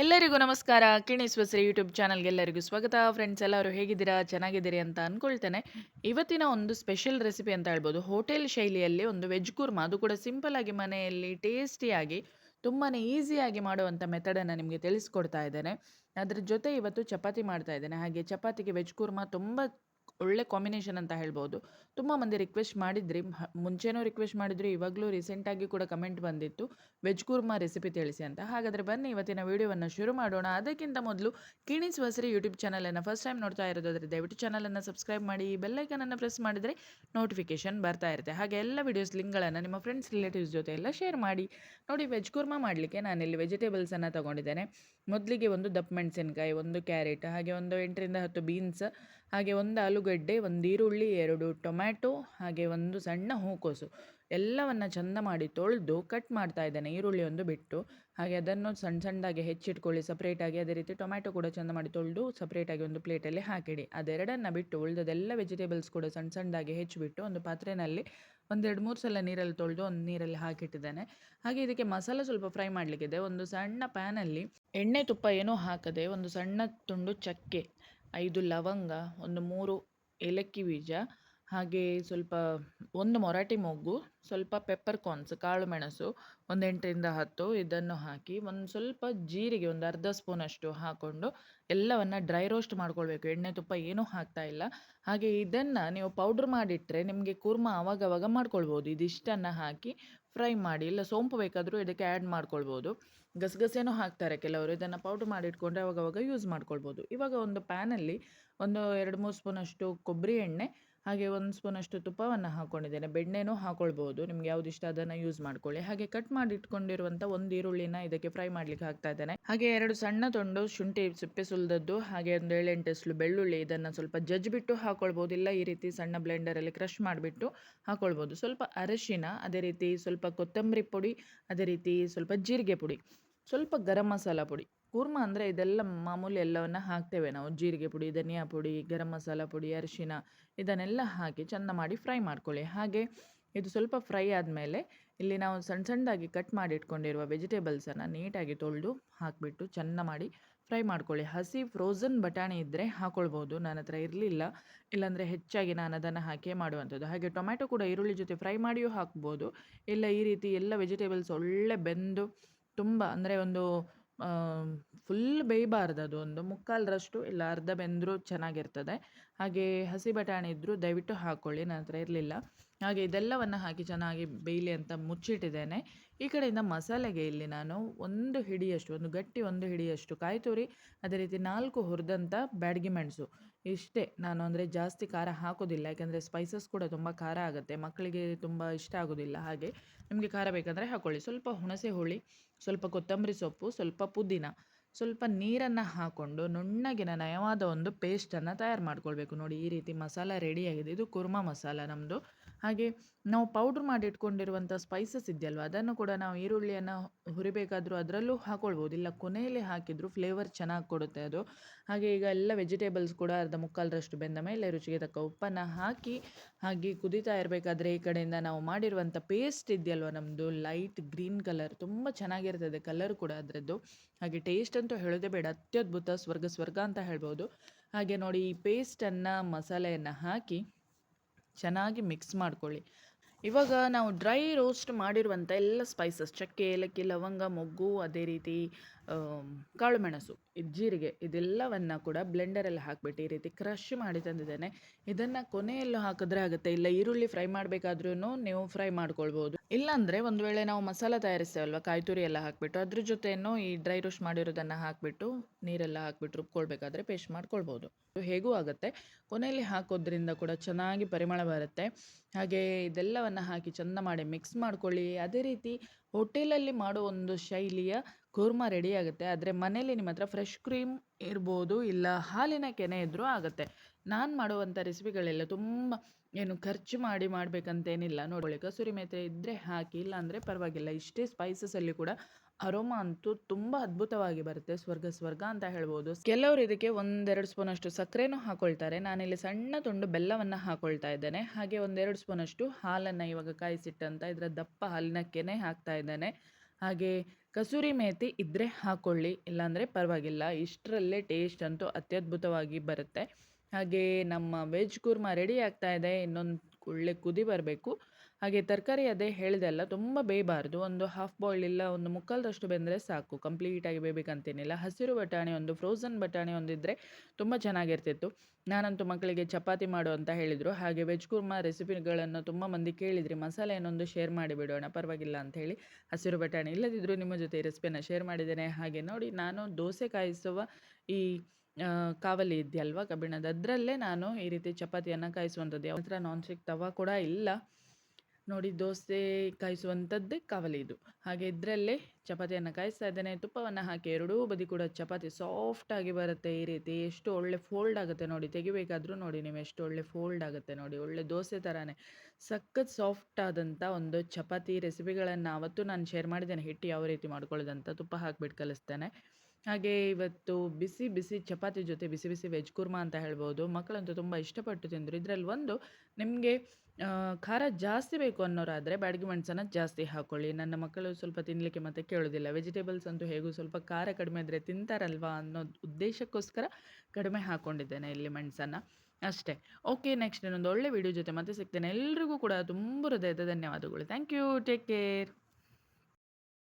ಎಲ್ಲರಿಗೂ ನಮಸ್ಕಾರ. ಕಿಣಿಸುವ ಶ್ರೀ ಯೂಟ್ಯೂಬ್ ಚಾನಲ್ಗೆ ಎಲ್ಲರಿಗೂ ಸ್ವಾಗತ. ಫ್ರೆಂಡ್ಸ್, ಎಲ್ಲರೂ ಹೇಗಿದ್ದೀರಾ? ಚೆನ್ನಾಗಿದ್ದೀರಿ ಅಂತ ಅಂದ್ಕೊಳ್ತೇನೆ ಇವತ್ತಿನ ಒಂದು ಸ್ಪೆಷಲ್ ರೆಸಿಪಿ ಅಂತ ಹೇಳ್ಬೋದು. ಹೋಟೆಲ್ ಶೈಲಿಯಲ್ಲಿ ಒಂದು ವೆಜ್ ಕುರ್ಮಾ. ಅದು ಕೂಡ ಸಿಂಪಲ್ ಆಗಿ ಮನೆಯಲ್ಲಿ ಟೇಸ್ಟಿಯಾಗಿ ತುಂಬಾ ಈಸಿಯಾಗಿ ಮಾಡುವಂಥ ಮೆಥಡನ್ನು ನಿಮಗೆ ತಿಳಿಸ್ಕೊಡ್ತಾ ಇದ್ದೇನೆ. ಅದ್ರ ಜೊತೆ ಇವತ್ತು ಚಪಾತಿ ಮಾಡ್ತಾ ಇದ್ದೇನೆ. ಹಾಗೆ ಚಪಾತಿಗೆ ವೆಜ್ ಕುರ್ಮಾ ತುಂಬ ಒಳ್ಳೆ ಕಾಂಬಿನೇಷನ್ ಅಂತ ಹೇಳ್ಬೋದು. ತುಂಬ ಮಂದಿ ರಿಕ್ವೆಸ್ಟ್ ಮಾಡಿದ್ರಿ. ಮುಂಚೆನೂ ರಿಕ್ವೆಸ್ಟ್ ಮಾಡಿದ್ರು, ಇವಾಗಲೂ ರೀಸೆಂಟಾಗಿ ಕೂಡ ಕಮೆಂಟ್ ಬಂದಿತ್ತು. ವೆಜ್ ಕುರ್ಮಾ ರೆಸಿಪಿ ತಿಳಿಸಿ ಅಂತ. ಹಾಗಾದರೆ ಬನ್ನಿ, ಇವತ್ತಿನ ವೀಡಿಯೋವನ್ನು ಶುರು ಮಾಡೋಣ. ಅದಕ್ಕಿಂತ ಮೊದಲು ಕಿಣಿಸ್ ವಸರಿ ಯೂಟ್ಯೂಬ್ ಚಾನಲನ್ನು ಫಸ್ಟ್ ಟೈಮ್ ನೋಡ್ತಾ ಇರೋದಾದರೆ ದಯವಿಟ್ಟು ಚಾನಲನ್ನು ಸಬ್ಸ್ಕ್ರೈಬ್ ಮಾಡಿ ಬೆಲ್ಲೈಕನನ್ನು ಪ್ರೆಸ್ ಮಾಡಿದರೆ ನೋಟಿಫಿಕೇಷನ್ ಬರ್ತಾ ಇರುತ್ತೆ. ಹಾಗೆ ಎಲ್ಲ ವಿಡಿಯೋಸ್ ಲಿಂಕ್ಗಳನ್ನು ನಿಮ್ಮ ಫ್ರೆಂಡ್ಸ್ ರಿಲೇಟಿವ್ಸ್ ಜೊತೆ ಎಲ್ಲ ಶೇರ್ ಮಾಡಿ. ನೋಡಿ, ವೆಜ್ ಕುರ್ಮಾ ಮಾಡಲಿಕ್ಕೆ ನಾನಿಲ್ಲಿ ವೆಜಿಟೇಬಲ್ಸನ್ನು ತಗೊಂಡಿದ್ದೇನೆ. ಮೊದಲಿಗೆ ಒಂದು ದಪ್ಪ ಮೆಣಸಿನ್ಕಾಯಿ, ಒಂದು ಕ್ಯಾರೆಟ್ ಹಾಗೆ ಒಂದು ಎಂಟರಿಂದ ಹತ್ತು ಬೀನ್ಸ್ ಹಾಗೆ ಒಂದು ಆಲೂಗಡ್ಡೆ ಒಂದು ಈರುಳ್ಳಿ ಎರಡು ಟೊಮ್ಯಾಟೊ, ಹಾಗೆ ಒಂದು ಸಣ್ಣ ಹೂಕೋಸು. ಎಲ್ಲವನ್ನು ಚಂದ ಮಾಡಿ ತೊಳೆದು ಕಟ್ ಮಾಡ್ತಾ ಇದ್ದೇನೆ. ಈರುಳ್ಳಿ ಒಂದು ಬಿಟ್ಟು ಹಾಗೆ ಅದನ್ನು ಸಣ್ಣ ಸಣ್ಣದಾಗಿ ಹೆಚ್ಚಿಟ್ಕೊಳ್ಳಿ. ಸಪ್ರೇಟಾಗಿ ಅದೇ ರೀತಿ ಟೊಮ್ಯಾಟೊ ಕೂಡ ಚಂದ ಮಾಡಿ ತೊಳೆದು ಸಪ್ರೇಟಾಗಿ ಒಂದು ಪ್ಲೇಟಲ್ಲಿ ಹಾಕಿಡಿ. ಅದೆರಡನ್ನು ಬಿಟ್ಟು ಉಳಿದದೆಲ್ಲ ವೆಜಿಟೇಬಲ್ಸ್ ಕೂಡ ಸಣ್ಣ ಸಣ್ಣದಾಗಿ ಹೆಚ್ಚಿಬಿಟ್ಟು ಒಂದು ಪಾತ್ರೆಯಲ್ಲಿ ಒಂದೆರಡು ಮೂರು ಸಲ ನೀರಲ್ಲಿ ತೊಳೆದು ಒಂದು ನೀರಲ್ಲಿ ಹಾಕಿಟ್ಟಿದ್ದೇನೆ. ಹಾಗೆ ಇದಕ್ಕೆ ಮಸಾಲ ಸ್ವಲ್ಪ ಫ್ರೈ ಮಾಡಲಿಕ್ಕಿದೆ. ಒಂದು ಸಣ್ಣ ಪ್ಯಾನಲ್ಲಿ ಎಣ್ಣೆ ತುಪ್ಪ ಏನೂ ಹಾಕದೆ ಒಂದು ಸಣ್ಣ ತುಂಡು ಚಕ್ಕೆ, ಐದು ಲವಂಗ, ಒಂದು ಮೂರು ಏಲಕ್ಕಿ ಬೀಜ ಹಾಗೆ ಸ್ವಲ್ಪ ಒಂದು ಮೊರಾಟಿ ಮೊಗ್ಗು, ಸ್ವಲ್ಪ ಪೆಪ್ಪರ್ ಕಾರ್ನ್ಸ್ ಕಾಳು ಮೆಣಸು ಒಂದು ಎಂಟರಿಂದ ಹತ್ತು ಇದನ್ನು ಹಾಕಿ ಒಂದು ಸ್ವಲ್ಪ ಜೀರಿಗೆ ಒಂದು ಅರ್ಧ ಸ್ಪೂನಷ್ಟು ಹಾಕ್ಕೊಂಡು ಎಲ್ಲವನ್ನು ಡ್ರೈ ರೋಸ್ಟ್ ಮಾಡ್ಕೊಳ್ಬೇಕು. ಎಣ್ಣೆ ತುಪ್ಪ ಏನೂ ಹಾಕ್ತಾ ಇಲ್ಲ. ಹಾಗೆ ಇದನ್ನು ನೀವು ಪೌಡ್ರ್ ಮಾಡಿಟ್ಟರೆ ನಿಮಗೆ ಕುರ್ಮ ಅವಾಗವಾಗ ಮಾಡ್ಕೊಳ್ಬೋದು. ಇದಿಷ್ಟನ್ನು ಹಾಕಿ ಫ್ರೈ ಮಾಡಿ, ಇಲ್ಲ ಸೋಂಪು ಬೇಕಾದರೂ ಇದಕ್ಕೆ ಆ್ಯಡ್ ಮಾಡ್ಕೊಳ್ಬೋದು. ಗಸಗಸೆನೂ ಹಾಕ್ತಾರೆ ಕೆಲವರು. ಇದನ್ನು ಪೌಡ್ರ್ ಮಾಡಿಟ್ಕೊಂಡ್ರೆ ಅವಾಗವಾಗ ಯೂಸ್ ಮಾಡ್ಕೊಳ್ಬೋದು. ಇವಾಗ ಒಂದು ಪ್ಯಾನಲ್ಲಿ ಒಂದು ಎರಡು ಮೂರು ಸ್ಪೂನಷ್ಟು ಕೊಬ್ಬರಿ ಎಣ್ಣೆ ಹಾಗೆ ಒಂದು ಸ್ಪೂನಷ್ಟು ತುಪ್ಪವನ್ನು ಹಾಕ್ಕೊಂಡಿದ್ದೇನೆ ಬೆಣ್ಣೆನೂ ಹಾಕ್ಕೊಳ್ಬೋದು ನಿಮ್ಗೆ ಯಾವ್ದು ಇಷ್ಟ ಅದನ್ನು ಯೂಸ್ ಮಾಡ್ಕೊಳ್ಳಿ. ಹಾಗೆ ಕಟ್ ಮಾಡಿ ಇಟ್ಕೊಂಡಿರುವಂಥ ಒಂದು ಈರುಳ್ಳಿನ ಇದಕ್ಕೆ ಫ್ರೈ ಮಾಡ್ಲಿಕ್ಕೆ ಹಾಕ್ತಾ ಇದ್ದೇನೆ. ಹಾಗೆ ಎರಡು ಸಣ್ಣ ತೊಂಡು ಶುಂಠಿ ಸಿಪ್ಪೆ ಸುಲ್ದದ್ದು ಹಾಗೆ ಒಂದು ಏಳೆಂಟು ಬೆಳ್ಳುಳ್ಳಿ ಇದನ್ನು ಸ್ವಲ್ಪ ಜಜ್ಜಿಬಿಟ್ಟು ಹಾಕ್ಕೊಳ್ಬೋದು ಇಲ್ಲ ಈ ರೀತಿ ಸಣ್ಣ ಬ್ಲೆಂಡರಲ್ಲಿ ಕ್ರಷ್ ಮಾಡಿಬಿಟ್ಟು ಹಾಕ್ಕೊಳ್ಬೋದು ಸ್ವಲ್ಪ ಅರಶಿನ, ಅದೇ ರೀತಿ ಸ್ವಲ್ಪ ಕೊತ್ತಂಬರಿ ಪುಡಿ, ಅದೇ ರೀತಿ ಸ್ವಲ್ಪ ಜೀರಿಗೆ ಪುಡಿ. ಸ್ವಲ್ಪ ಗರಂ ಮಸಾಲ ಪುಡಿ. ಕೂರ್ಮ ಅಂದರೆ ಇದೆಲ್ಲ ಮಾಮೂಲಿ ಎಲ್ಲವನ್ನು ಹಾಕ್ತೇವೆ ನಾವು. ಜೀರಿಗೆ ಪುಡಿ, ಧನಿಯಾ ಪುಡಿ, ಗರಂ ಮಸಾಲ ಪುಡಿ, ಅರಿಶಿನ ಇದನ್ನೆಲ್ಲ ಹಾಕಿ ಚೆಂದ ಮಾಡಿ ಫ್ರೈ ಮಾಡ್ಕೊಳ್ಳಿ. ಹಾಗೆ ಇದು ಸ್ವಲ್ಪ ಫ್ರೈ ಆದಮೇಲೆ ಇಲ್ಲಿ ನಾವು ಸಣ್ಣ ಸಣ್ಣದಾಗಿ ಕಟ್ ಮಾಡಿ ಇಟ್ಕೊಂಡಿರುವ ವೆಜಿಟೇಬಲ್ಸನ್ನು ನೀಟಾಗಿ ತೊಳೆದು ಹಾಕಿಬಿಟ್ಟು ಚೆಂದ ಮಾಡಿ ಫ್ರೈ ಮಾಡ್ಕೊಳ್ಳಿ. ಹಸಿ ಫ್ರೋಝನ್ ಬಟಾಣಿ ಇದ್ದರೆ ಹಾಕ್ಕೊಳ್ಬೋದು ನನ್ನ ಹತ್ರ ಇರಲಿಲ್ಲ. ಇಲ್ಲಾಂದರೆ ಹೆಚ್ಚಾಗಿ ನಾನು ಅದನ್ನು ಹಾಕೇ ಮಾಡುವಂಥದ್ದು. ಹಾಗೆ ಟೊಮ್ಯಾಟೊ ಕೂಡ ಈರುಳ್ಳಿ ಜೊತೆ ಫ್ರೈ ಮಾಡಿಯೂ ಹಾಕ್ಬೋದು. ಇಲ್ಲ ಈ ರೀತಿ ಎಲ್ಲ ವೆಜಿಟೇಬಲ್ಸ್ ಒಳ್ಳೆ ಬೆಂದು ತುಂಬ ಅಂದರೆ ಒಂದು ಫುಲ್ ಬೇಯಬಾರ್ದು ಅದು. ಒಂದು ಮುಕ್ಕಾಲರಷ್ಟು ಇಲ್ಲ ಅರ್ಧ ಬೆಂದರೂ ಚೆನ್ನಾಗಿರ್ತದೆ. ಹಾಗೆ ಹಸಿ ಬಟಾಣಿ ಇದ್ದರೂ ದಯವಿಟ್ಟು ಹಾಕ್ಕೊಳ್ಳಿ ನನ್ನ ಹತ್ರ ಇರಲಿಲ್ಲ. ಹಾಗೆ ಇದೆಲ್ಲವನ್ನು ಹಾಕಿ ಚೆನ್ನಾಗಿ ಬೇಯಲಿ ಅಂತ ಮುಚ್ಚಿಟ್ಟಿದ್ದೇನೆ. ಈ ಕಡೆಯಿಂದ ಮಸಾಲೆಗೆ ಇಲ್ಲಿ ನಾನು ಒಂದು ಹಿಡಿಯಷ್ಟು, ಒಂದು ಗಟ್ಟಿ ಒಂದು ಹಿಡಿಯಷ್ಟು ಕಾಯಿ ತುರಿ, ಅದೇ ರೀತಿ ನಾಲ್ಕು ಹುರಿದಂಥ ಬ್ಯಾಡಗಿ ಮೆಣಸು. ಇಷ್ಟೇ, ನಾನು ಅಂದರೆ ಜಾಸ್ತಿ ಖಾರ ಹಾಕೋದಿಲ್ಲ, ಯಾಕೆಂದರೆ ಸ್ಪೈಸಸ್ ಕೂಡ ತುಂಬ ಖಾರ ಆಗುತ್ತೆ. ಮಕ್ಕಳಿಗೆ ತುಂಬ ಇಷ್ಟ ಆಗೋದಿಲ್ಲ ಹಾಗೆ. ನಿಮಗೆ ಖಾರ ಬೇಕಂದರೆ ಹಾಕ್ಕೊಳ್ಳಿ ಸ್ವಲ್ಪ ಹುಣಸೆ ಹುಳಿ, ಸ್ವಲ್ಪ ಕೊತ್ತಂಬರಿ ಸೊಪ್ಪು, ಸ್ವಲ್ಪ ಪುದೀನ. ಸ್ವಲ್ಪ ನೀರನ್ನು ಹಾಕ್ಕೊಂಡು ನುಣ್ಣಗಿನ ನಯವಾದ ಒಂದು ಪೇಸ್ಟನ್ನು ತಯಾರು ಮಾಡ್ಕೊಳ್ಬೇಕು. ನೋಡಿ, ಈ ರೀತಿ ಮಸಾಲ ರೆಡಿಯಾಗಿದೆ ಇದು ಕುರ್ಮಾ ಮಸಾಲ ನಮ್ಮದು ಹಾಗೆ ನಾವು ಪೌಡ್ರ್ ಮಾಡಿಟ್ಕೊಂಡಿರುವಂಥ ಸ್ಪೈಸಸ್ ಇದೆಯಲ್ವ? ಅದನ್ನು ಕೂಡ ನಾವು ಈರುಳ್ಳಿಯನ್ನು ಹುರಿಬೇಕಾದರೂ ಅದರಲ್ಲೂ ಹಾಕ್ಕೊಳ್ಬೋದು ಇಲ್ಲ, ಕೊನೆಯಲ್ಲಿ ಹಾಕಿದರೂ ಫ್ಲೇವರ್ ಚೆನ್ನಾಗಿ ಕೊಡುತ್ತೆ ಅದು. ಹಾಗೆ ಈಗ ಎಲ್ಲ ವೆಜಿಟೇಬಲ್ಸ್ ಕೂಡ ಅರ್ಧ ಮುಕ್ಕಾಲರಷ್ಟು ಬೆಂದ ಮೇಲೆ ರುಚಿಗೆ ತಕ್ಕ ಉಪ್ಪನ್ನು ಹಾಕಿ ಹಾಗೆ ಕುದಿತಾ ಇರಬೇಕಾದ್ರೆ ಈ ಕಡೆಯಿಂದ ನಾವು ಮಾಡಿರುವಂಥ ಪೇಸ್ಟ್ ಇದೆಯಲ್ವ ನಮ್ಮದು ಲೈಟ್ ಗ್ರೀನ್ ಕಲರ್. ತುಂಬ ಚೆನ್ನಾಗಿರ್ತದೆ ಕಲರ್ ಕೂಡ ಅದರದ್ದು. ಹಾಗೆ ಟೇಸ್ಟ್ ಅಂತೂ ಹೇಳೋದೇ ಬೇಡ. ಅತ್ಯದ್ಭುತ ಸ್ವರ್ಗ ಸ್ವರ್ಗ ಅಂತ ಹೇಳ್ಬೋದು. ಹಾಗೆ ನೋಡಿ ಈ ಪೇಸ್ಟನ್ನು ಮಸಾಲೆಯನ್ನು ಹಾಕಿ ಚೆನ್ನಾಗಿ ಮಿಕ್ಸ್ ಮಾಡ್ಕೊಳ್ಳಿ. ಇವಾಗ ನಾವು ಡ್ರೈ ರೋಸ್ಟ್ ಮಾಡಿರುವಂಥ ಎಲ್ಲ ಸ್ಪೈಸಸ್ ಚಕ್ಕೆ, ಏಲಕ್ಕಿ, ಲವಂಗ, ಮೊಗ್ಗು ಅದೇ ರೀತಿ ಕಾಳುಮೆಣಸು ಜೀರಿಗೆ ಇದೆಲ್ಲವನ್ನು ಕೂಡ ಬ್ಲೆಂಡರಲ್ಲಿ ಹಾಕಿಬಿಟ್ಟು ಈ ರೀತಿ ಕ್ರಷ್ ಮಾಡಿ ತಂದಿದ್ದೇನೆ. ಇದನ್ನು ಕೊನೆಯಲ್ಲೂ ಹಾಕಿದ್ರೆ ಆಗುತ್ತೆ. ಇಲ್ಲ ಈರುಳ್ಳಿ ಫ್ರೈ ಮಾಡಬೇಕಾದ್ರೂ ನೀವು ಫ್ರೈ ಮಾಡ್ಕೊಳ್ಬೋದು. ಇಲ್ಲಾಂದರೆ ಒಂದು ವೇಳೆ ನಾವು ಮಸಾಲ ತಯಾರಿಸ್ತೇವಲ್ವ, ಕಾಯಿ ತುರಿ ಎಲ್ಲ ಹಾಕಿಬಿಟ್ಟು, ಅದ್ರ ಜೊತೆನೂ ಈ ಡ್ರೈ ರೋಸ್ಟ್ ಮಾಡಿರೋದನ್ನು ಹಾಕಿಬಿಟ್ಟು, ನೀರೆಲ್ಲ ಹಾಕಿಬಿಟ್ಟು ರುಬ್ಕೊಳ್ಬೇಕಾದ್ರೆ ಪೇಸ್ಟ್ ಮಾಡ್ಕೊಳ್ಬೋದು. ಹೇಗೂ ಆಗುತ್ತೆ? ಕೊನೆಯಲ್ಲಿ ಹಾಕೋದ್ರಿಂದ ಕೂಡ ಚೆನ್ನಾಗಿ ಪರಿಮಳ ಬರುತ್ತೆ. ಹಾಗೆ ಇದೆಲ್ಲವನ್ನು ಹಾಕಿ ಚೆಂದ ಮಾಡಿ ಮಿಕ್ಸ್ ಮಾಡ್ಕೊಳ್ಳಿ. ಅದೇ ರೀತಿ ಹೋಟೆಲಲ್ಲಿ ಮಾಡೋ ಒಂದು ಶೈಲಿಯ ಕೂರ್ಮ ರೆಡಿ ಆಗುತ್ತೆ. ಆದರೆ ಮನೇಲಿ ನಿಮ್ಮ ಹತ್ರ ಫ್ರೆಶ್ ಕ್ರೀಮ್ ಇರ್ಬೋದು ಇಲ್ಲ ಹಾಲಿನ ಕೆನೆ ಇದ್ದರೂ ಆಗುತ್ತೆ. ನಾನು ಮಾಡುವಂಥ ರೆಸಿಪಿಗಳೆಲ್ಲ ತುಂಬ ಏನು ಖರ್ಚು ಮಾಡಿ ಮಾಡಬೇಕಂತೇನಿಲ್ಲ. ನೋಡಿ ಕಸೂರಿ ಮೇಥಿ ಇದ್ದರೆ ಹಾಕಿ, ಇಲ್ಲಾಂದರೆ ಪರವಾಗಿಲ್ಲ. ಇಷ್ಟೇ ಸ್ಪೈಸಸಲ್ಲಿ ಕೂಡ ಅರೋಮಾ ಅಂತೂ ತುಂಬ ಅದ್ಭುತವಾಗಿ ಬರುತ್ತೆ. ಸ್ವರ್ಗ ಸ್ವರ್ಗ ಅಂತ ಹೇಳ್ಬೋದು. ಕೆಲವರು ಇದಕ್ಕೆ ಒಂದೆರಡು ಸ್ಪೂನಷ್ಟು ಸಕ್ಕರೆನೂ ಹಾಕೊಳ್ತಾರೆ. ನಾನಿಲ್ಲಿ ಸಣ್ಣ ತುಂಡು ಬೆಲ್ಲವನ್ನು ಹಾಕೊಳ್ತಾ ಇದ್ದೇನೆ. ಹಾಗೆ ಒಂದೆರಡು ಸ್ಪೂನಷ್ಟು ಹಾಲನ್ನು ಇವಾಗ ಕಾಯಿಸಿಟ್ಟಂತ ಇದರ ದಪ್ಪ ಹಾಲಿನ ಹಾಕ್ತಾ ಇದ್ದೇನೆ. ಹಾಗೆ ಕಸೂರಿ ಮೇಥಿ ಇದ್ದರೆ ಹಾಕ್ಕೊಳ್ಳಿ ಇಲ್ಲಾಂದರೆ ಪರವಾಗಿಲ್ಲ. ಇಷ್ಟರಲ್ಲೇ ಟೇಸ್ಟ್ ಅಂತೂ ಅತ್ಯದ್ಭುತವಾಗಿ ಬರುತ್ತೆ. ಹಾಗೆ ನಮ್ಮ ವೆಜ್ ಕುರ್ಮಾ ರೆಡಿ ಆಗ್ತಾ ಇದೆ. ಇನ್ನೊಂದು ಒಳ್ಳೆ ಕುದಿ ಬರಬೇಕು. ಹಾಗೆ ತರಕಾರಿ ಅದೇ ಹೇಳಿದೆ ಅಲ್ಲ, ತುಂಬ ಬೇಯಬಾರ್ದು ಒಂದು ಹಾಫ್ ಬಾಯ್ಲ್ ಇಲ್ಲ, ಒಂದು ಮುಕ್ಕಾಲ್ದಷ್ಟು ಬೆಂದರೆ ಸಾಕು. ಕಂಪ್ಲೀಟಾಗಿ ಬೇಯಬೇಕಂತೇನಿಲ್ಲ ಹಸಿರು ಬಟಾಣಿ ಒಂದು ಫ್ರೋಝನ್ ಬಟಾಣಿ ಒಂದಿದ್ದರೆ ತುಂಬ ಚೆನ್ನಾಗಿರ್ತಿತ್ತು. ನಾನಂತೂ ಮಕ್ಕಳಿಗೆ ಚಪಾತಿ ಮಾಡು ಅಂತ ಹೇಳಿದರು. ಹಾಗೆ ವೆಜ್ ಕುರ್ಮಾ ರೆಸಿಪಿಗಳನ್ನು ತುಂಬ ಮಂದಿ ಕೇಳಿದ್ರಿ. ಮಸಾಲೆ ಏನೊಂದು ಶೇರ್ ಮಾಡಿಬಿಡೋಣ. ಪರವಾಗಿಲ್ಲ ಅಂತ ಹೇಳಿ ಹಸಿರು ಬಟಾಣಿ ಇಲ್ಲದಿದ್ದರೂ ನಿಮ್ಮ ಜೊತೆ ಈ ರೆಸಿಪಿನ ಶೇರ್ ಮಾಡಿದ್ದೇನೆ. ಹಾಗೆ ನೋಡಿ, ನಾನು ದೋಸೆ ಕಾಯಿಸುವ ಈ ಕಾವಲಿ ಇದೆಯಲ್ವಾ ಕಬ್ಬಿಣದ? ಅದರಲ್ಲೇ ನಾನು ಈ ರೀತಿ ಚಪಾತಿಯನ್ನು ಕಾಯಿಸುವಂಥದ್ದು. ಯಾವ ಹತ್ರ ನಾನ್ ಸ್ಟಿಕ್ ತವಾ ಕೂಡ ಇಲ್ಲ. ನೋಡಿ, ದೋಸೆ ಕಾಯಿಸುವಂಥದ್ದೇ ಕಾವಲಿ ಇದು. ಹಾಗೆ ಇದರಲ್ಲೇ ಚಪಾತಿಯನ್ನು ಕಾಯಿಸ್ತಾ ಇದ್ದೇನೆ. ತುಪ್ಪವನ್ನು ಹಾಕಿ ಎರಡೂ ಬದಿ ಕೂಡ ಚಪಾತಿ ಸಾಫ್ಟಾಗಿ ಬರುತ್ತೆ ಈ ರೀತಿ. ಎಷ್ಟು ಒಳ್ಳೆ ಫೋಲ್ಡ್ ಆಗುತ್ತೆ ನೋಡಿ. ತೆಗಿಬೇಕಾದ್ರೂ ನೋಡಿ ನೀವು ಎಷ್ಟು ಒಳ್ಳೆ ಫೋಲ್ಡ್ ಆಗುತ್ತೆ ನೋಡಿ. ಒಳ್ಳೆ ದೋಸೆ ಥರನೇ ಸಖತ್ ಸಾಫ್ಟ್ ಆದಂಥ ಒಂದು ಚಪಾತಿ ರೆಸಿಪಿಗಳನ್ನು ಆವತ್ತು ನಾನು ಶೇರ್ ಮಾಡಿದ್ದೇನೆ. ಹಿಟ್ಟು ಯಾವ ರೀತಿ ಮಾಡ್ಕೊಳ್ಳೋದಂತ ತುಪ್ಪ ಹಾಕ್ಬಿಟ್ಟು ಕಲಿಸ್ತೇನೆ. ಹಾಗೆ ಇವತ್ತು ಬಿಸಿ ಬಿಸಿ ಚಪಾತಿ ಜೊತೆ ಬಿಸಿ ಬಿಸಿ ವೆಜ್ ಕುರ್ಮಾ ಅಂತ ಹೇಳ್ಬೋದು. ಮಕ್ಕಳಂತೂ ತುಂಬ ಇಷ್ಟಪಟ್ಟು ತಿಂದರು. ಇದರಲ್ಲಿ ಒಂದು, ನಿಮಗೆ ಖಾರ ಜಾಸ್ತಿ ಬೇಕು ಅನ್ನೋರಾದರೆ ಬ್ಯಾಡಗಿ ಮೆಣಸನ್ನು ಜಾಸ್ತಿ ಹಾಕ್ಕೊಳ್ಳಿ ನನ್ನ ಮಕ್ಕಳು ಸ್ವಲ್ಪ ತಿನ್ನಲಿಕ್ಕೆ ಮತ್ತೆ ಕೇಳೋದಿಲ್ಲ. ವೆಜಿಟೇಬಲ್ಸ್ ಅಂತೂ ಹೇಗೂ ಸ್ವಲ್ಪ ಖಾರ ಕಡಿಮೆ ಇದ್ದರೆ ತಿಂತಾರಲ್ವಾ ಅನ್ನೋ ಉದ್ದೇಶಕ್ಕೋಸ್ಕರ ಕಡಿಮೆ ಹಾಕ್ಕೊಂಡಿದ್ದೇನೆ ಇಲ್ಲಿ ಮೆಣಸನ್ನು. ಅಷ್ಟೇ. ಓಕೆ, ನೆಕ್ಸ್ಟ್ ಇನ್ನೊಂದು ಒಳ್ಳೆ ವಿಡಿಯೋ ಜೊತೆ ಮತ್ತೆ ಸಿಗ್ತೇನೆ. ಎಲ್ರಿಗೂ ಕೂಡ ತುಂಬ ಹೃದಯದ ಧನ್ಯವಾದಗಳು. Thank you. Take care.